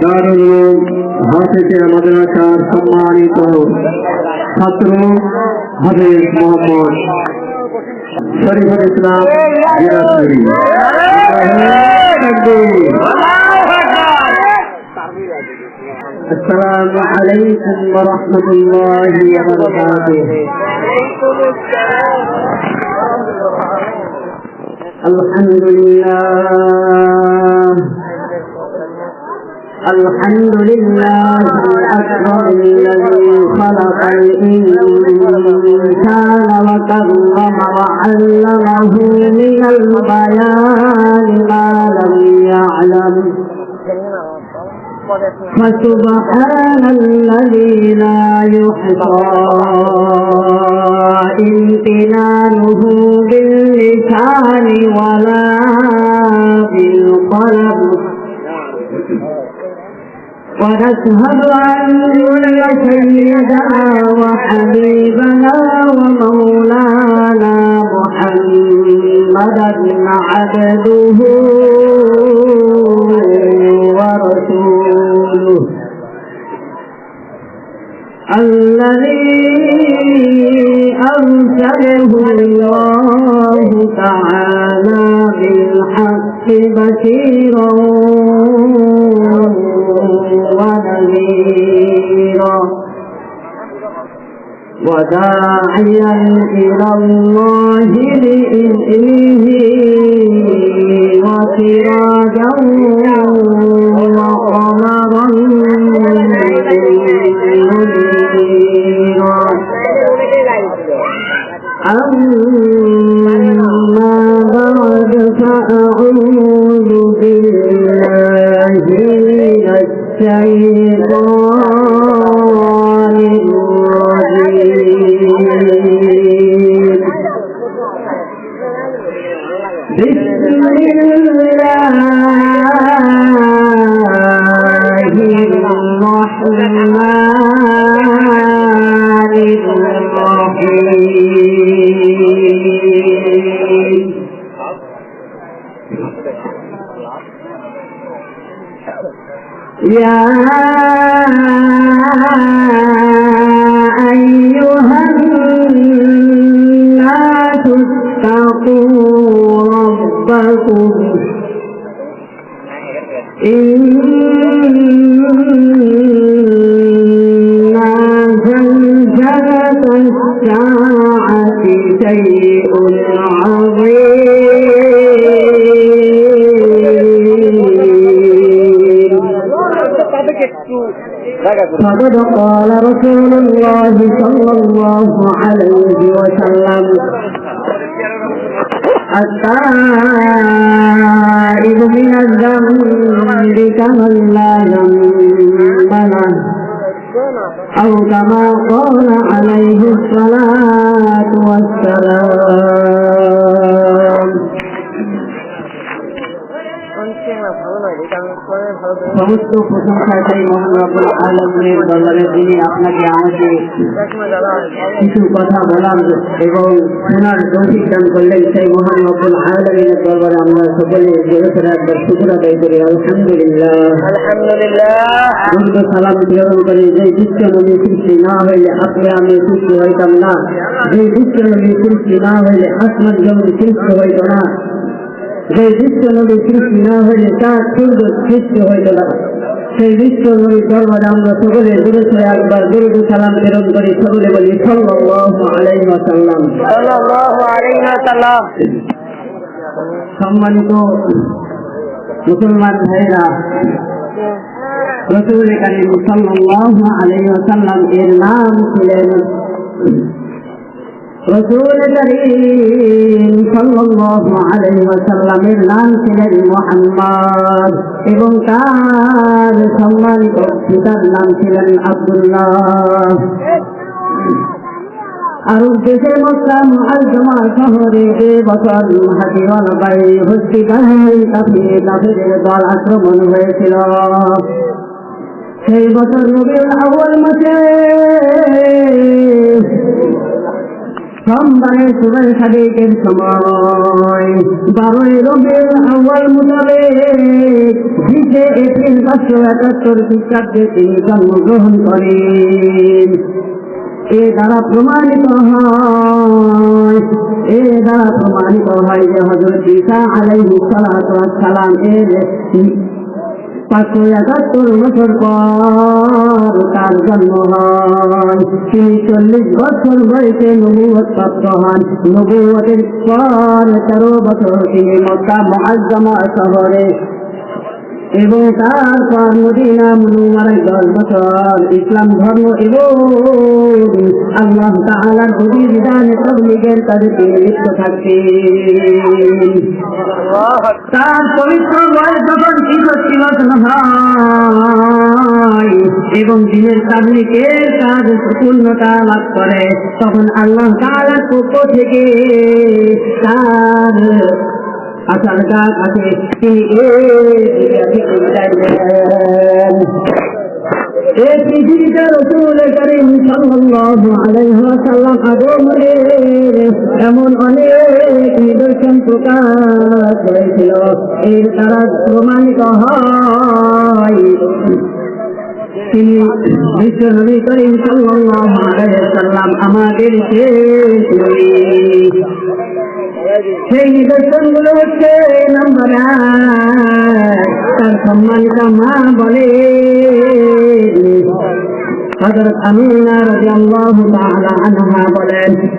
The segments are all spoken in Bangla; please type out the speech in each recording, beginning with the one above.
দারুল হাফেজে মাদ্রাসার সম্মানিত ছাত্র হাফেজ মোহাম্মদ শরীফুল ইসলাম জিরাজপুরি السلام عليكم ورحمة الله وبركاته الحمد لله الحمد لله الأكبر الذي خلق الإنسان وكرم وعلمه من البيان ما لم يعلم. فسبحان الذي لا يحصى امتنانه باللسان ولا بالقلم. ونشهد أن سيدنا وحبيبنا ومولانا محمدا عبده ورسوله. الذي أرسله الله تعالى بالحق بشيرا ونذيرا. وداعيا إلى الله بإذنه وسراجا بسم الساعة شيء عظيم فقد قال رسول الله صلى الله عليه وسلم التائب من الذنب كمن لا ذنب له أو كما قال عليه الصلاة والسلام সমস্ত প্রশংসা সেই মহান রব্বুল আলমের দরবারে যিনি আপনাকে আমাকে কিছু কথা বলার এবং শোনার তৌফিক দান করলেন সেই মহান রব্বুল আলমিনের দরবারে আমরা সকলে জোরে করে একবার শুক্র আদায় করি আলহামদুলিল্লাহ আলহামদুলিল্লাহ দুর্গ সালাম প্রেরণ করে যে বিশ্ব নবী সৃষ্টি না হইলে আপনি আমি সৃষ্টি হইতাম না যে বিশ্ব নবী সৃষ্টি না হইলে আসমান জমিন সৃষ্টি হইত না যে বিশ্ব নবী সৃষ্টি না হইলে তার সূর্য সৃষ্টি হইত না। সেই বিশ্ব নবীর দরবারে আমরা সকলে দূরে একবার দুর্গ সালাম প্রেরণ করি সকলে বলি সাল্লাল্লাহু সম্মানিত মুসলমান ভাইরা রসুল করিম সাল্লাল্লাহু আলাইহি ওয়াসাল্লাম এর নাম ছিলেন রসুল করিম সাল্লাল্লাহু আলাইহি ওয়াসাল্লামের নাম ছিলেন মুহাম্মদ এবং তার সম্মানিত পিতার নাম ছিলেন আব্দুল্লাহ। আর দেশের মসলাম আল জমা শহরে এ বছর হাতিওয়াল বাই গায়ে কাফি কাফিরের দল আক্রমণ হয়েছিল। সেই বছর রবিউল আউয়াল মাসে সোমবারে সুবের সাদিকের সময়। বারোই রবিউল আউয়াল মোতাবেক বিশে এপ্রিল পাঁচশো একাত্তর খ্রিস্টাব্দে তিনি জন্মগ্রহণ করেন। এ দ্বারা প্রমাণিত হয়, এ দ্বারা প্রমাণিত হয় যে হজরত ঈসা আলাইহিস সালাতু ওয়াস সালাম এর পাঁচশো একাত্তর বছর পর তার জন্ম হয় তিনি চল্লিশ বছর বয়সে নবুয়ত প্রাপ্ত হন। নবুয়তের পর তেরো বছর তিনি মক্কা মহাজ্জমা শহরে এবং তারপর মদিনা মনুমারায় দশ বছর ইসলাম ধর্ম এবং আল্লাহ তাআলার অভিবিধানে তবলিগের কাজে তিনি লিপ্ত থাকতেন তার পবিত্র বয়স যখন ছিল হয় এবং দিনের তাবলিকের কাজ পূর্ণতা লাভ করে, তখন আল্লাহ তাআলার পক্ষ থেকে তার আসার গাছ আছে, তিনি এমন অনেক নিদর্শন প্রকাশ হয়েছিল এর দ্বারা প্রমাণিত হয়, তিনি বিশ্ব করিম সাল্লাল্লাহু আলাইহি ওয়াসাল্লাম আমাদের শেষ নিদর্শনগুলো হচ্ছে নাম্বার তার সম্মানিত মা বলে।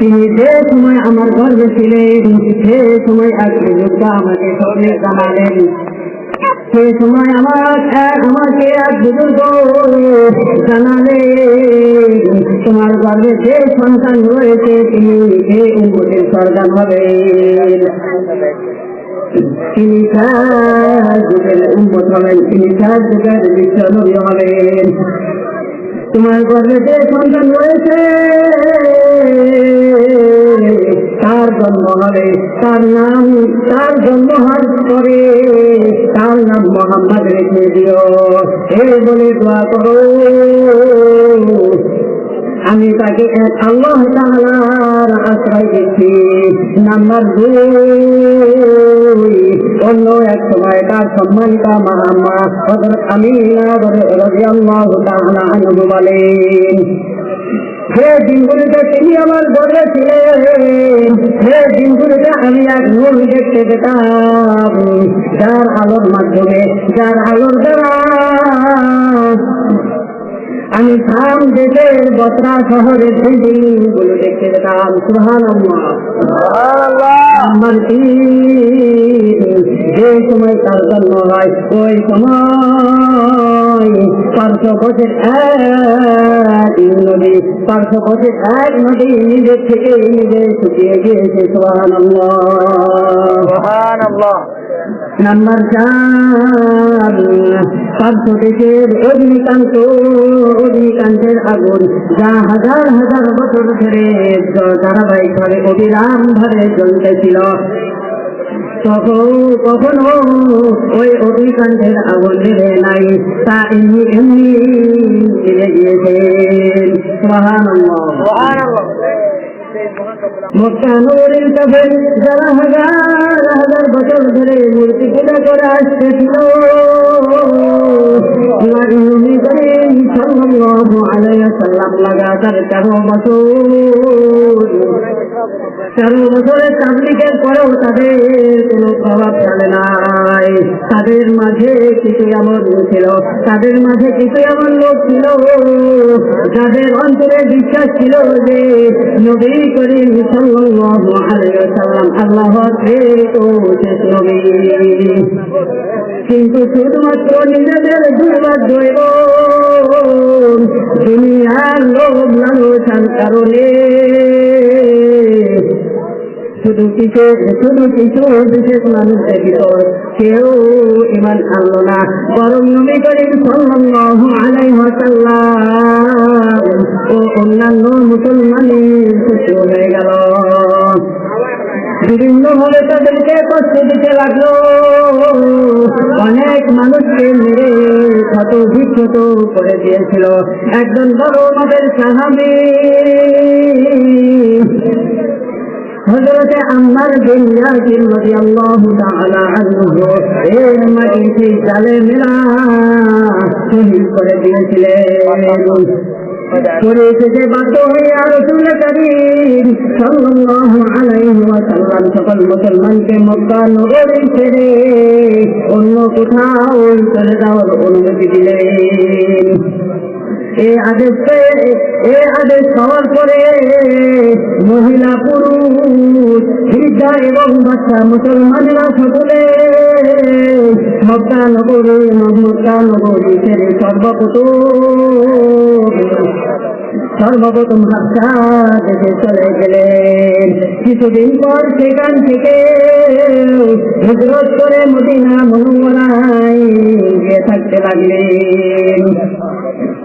তিনি যে সময় আমার গর্বে ছিলেন, সে সময় এক যুদ্ধ আমাকে স্বপ্নে সে সময় আমার আমাকে এক বুজুর্গ জানালে, তোমার গর্বে যে সন্তান রয়েছে, তিনি এই উন্মতির হবে তিনি উন্মত হবেন, তিনি যুগের বিশ্ব নবী হবেন। তোমার গর্বে যে সন্তান রয়েছে জন্ম তার নাম, তার জন্ম পরে তার নাম মোহাম্মদ রেখে দিও। বলে দোয়া করো। আমি তাকে এক আল্লাহ তাআলার আশ্রয় দিচ্ছি। নাম্বার দুই, অন্য এক সময় তার সম্মানিত মাহাম্মা আনহু বলেন সে দিনগুলিতে তিনি আমার গর্বে ছিলেন সে দিনগুলিতে আমি এক নূর দেখতে পেতাম যার আলোর মাধ্যমে, যার আলোর দ্বারা। আমি থাম দেশের বত্রা শহরের বিল্ডিংগুলো দেখতে পেতাম সুহান আমার যে সময় তার জন্ম হয়, ওই সময় পার্শ্ব কোষের এক নদী পার্শ্ব কোষের এক নদী নিজের থেকে নিজে শুকিয়ে গিয়েছে সুহান নাম্বার চার দেশের অগ্নিকান্ত অগ্নিকান্তের আগুন যা হাজার হাজার বছর ধরে ধারাবাহিক ভাবে অবিরাম ভাবে জ্বলতেছিল। তখন কখনো ওই অগ্নিকাণ্ডের আগুন নেবে নাই, তা এমনি এমনি ফিরে গিয়েছেন মক্কানুরের কাছে যারা হাজার হাজার বছর ধরে মূর্তি পূজা করে আসতেছিল নবী লাগাতার তেরো বছর তেরো পরেও তাদের কোনো প্রভাব ফেলে নাই। তাদের মাঝে কিছু এমন ছিল, তাদের মাঝে কিছু এমন লোক ছিল, যাদের অন্তরে বিশ্বাস ছিল যে নবী করিম সাল্লাল্লাহু কিন্তু শুধুমাত্র নিজেদের দুর্ভাগ্য দুনিয়ার কারণে শুধু কিছু শুধু কিছু বিশেষ মানুষের ভিতর কেউ ইমান আনলো না। বরং নবী করিম সাল্লাল্লাহু আলাইহি ওয়াসাল্লাম ও অন্যান্য মুসলমানের খুশি হয়ে গেল। বিভিন্ন ভাবে তাদেরকে কষ্ট দিতে লাগল। অনেক মানুষকে মেরে ক্ষত বিক্ষত করে দিয়েছিল। একজন বড় আমাদের সাহাবি। হজরতে আম্মার বিন ইয়াসির রাদিয়াল্লাহু তাআলা আনহু এর মাটিতে জালে মেলা শহীদ করে দিয়েছিলেন। করে এসেছে বাধ্য হয়ে রসুল করিম সাল্লাল্লাহু আলাইহি ওয়াসাল্লাম সকল মুসলমানকে মক্কা নগরী ছেড়ে অন্য কোথাও চলে যাওয়ার অনুমতি দিলেন। এ আদেশ পেয়ে এ আদেশ পাওয়ার পরে মহিলা পুরুষ বৃদ্ধা এবং বাচ্চা মুসলমানেরা সকলে মক্কা নগরী মক্কা নগরী ছেড়ে সর্বপ্রথম সর্বপ্রথম চলে গেলেন। কিছুদিন পর সেখান থেকে হিজরত করে মদিনা মনুমরায় গিয়ে থাকতে লাগলেন।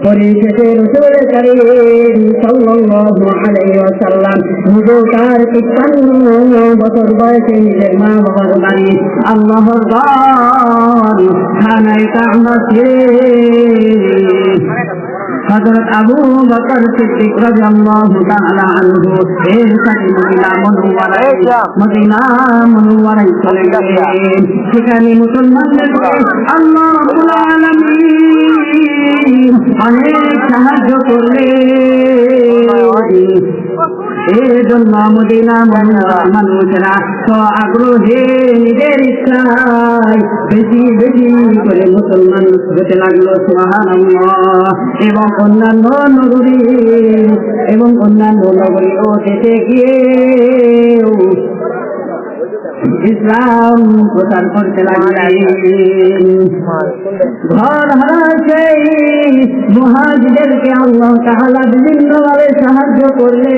পরিশেষে রসুল করিম তার তিপ্পান্ন বছর বয়সে নিজের মা বাবার বাড়ি আল্লাহর ঘর খানায় হযরত আবু বকর সিদ্দিক রাদিয়াল্লাহু তাআলা আনহু এর সাথে মদিনা মুনওয়ারায় মদিনা মুনওয়ারায় চলে গেলেন। সেখানে মুসলমানদেরকে আল্লাহ রাব্বুল আলামিন অনেক সাহায্য করলেন। এই জন্য মদিনা মানুষরা তো আগ্রহে নিজের ইচ্ছায় বেশি বেশি করে মুসলমান হতে লাগল সুবহানাল্লাহ। এবং অন্যান্য নগরী এবং অন্যান্য নগরী ও দেশে গিয়ে ইসলাম প্রচার করতে লাগলেন। ঘর হারা মহাজিদেরকে আল্লাহ তাহলা বিভিন্ন ভাবে সাহায্য করলে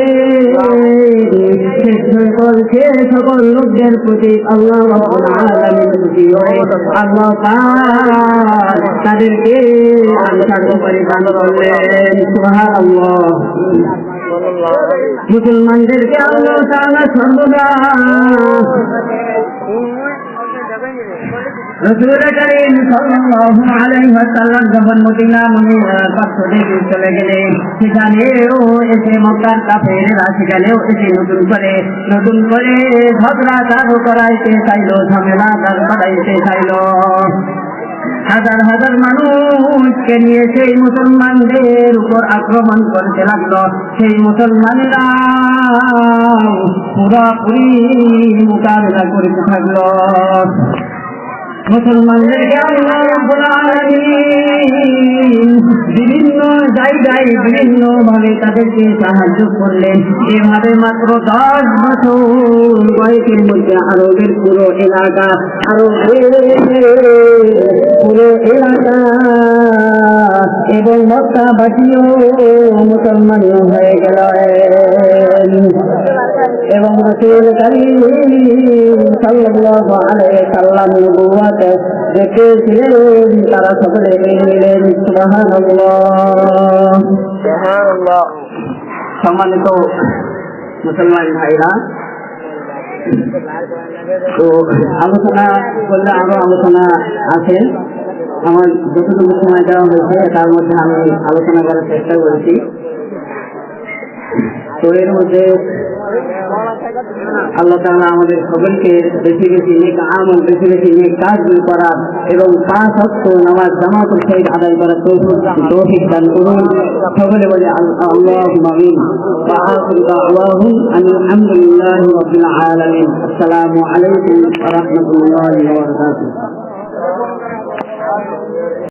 সে সকল লোকদের প্রতি আল্লাহ আল্লাহ তাদেরকে পরিধান করলেন। সুবহানাল্লাহ। মুসলমানদেরকে চলে ঝগড়া তারও করাইতে চাইলো ঝামেলা তার করাইতে চাইলো। হাজার হাজার মানুষকে নিয়ে সেই মুসলমানদের উপর আক্রমণ করতে লাগল। সেই মুসলমানেরা পুরাপুরি মোকাবেলা করতে থাকল মুসলমানদেরকে আল্লাহ রাব্বুল আলামিন। বিভিন্ন জায়গায় বিভিন্ন ভাবে তাদেরকে সাহায্য করলেন। এভাবে মাত্র দশ বছর বয়সের মধ্যে আরবের পুরো এলাকা, আরবের পুরো এলাকা এবং মক্কাবাসীও মুসলমান হয়ে গেল এবং রসুল করিম সাল্লাল্লাহু আলাইহি সাল্লাম দেখেছিলেন তারা সকলে নিলেন সম্মানিত মুসলমান ভাইরা তো আলোচনা করলে আরও আলোচনা আছে আমার যতটুকু সময় দেওয়া হয়েছে তার মধ্যে আমি আলোচনা করার চেষ্টা করেছি তো এর মধ্যে আল্লাহ তালা আমাদের সকলকে বেশি বেশি নেক আমল বেশি বেশি নেক কাজ করার এবং পাঁচ হস্ত নামাজ জামাত সহিত আদায় করার তৌফিক দান করুন সকলে বলে আল্লাহ মামিন আলহামদুলিল্লাহ রবিল আলমিন আসসালামু আলাইকুম রহমতুল্লাহ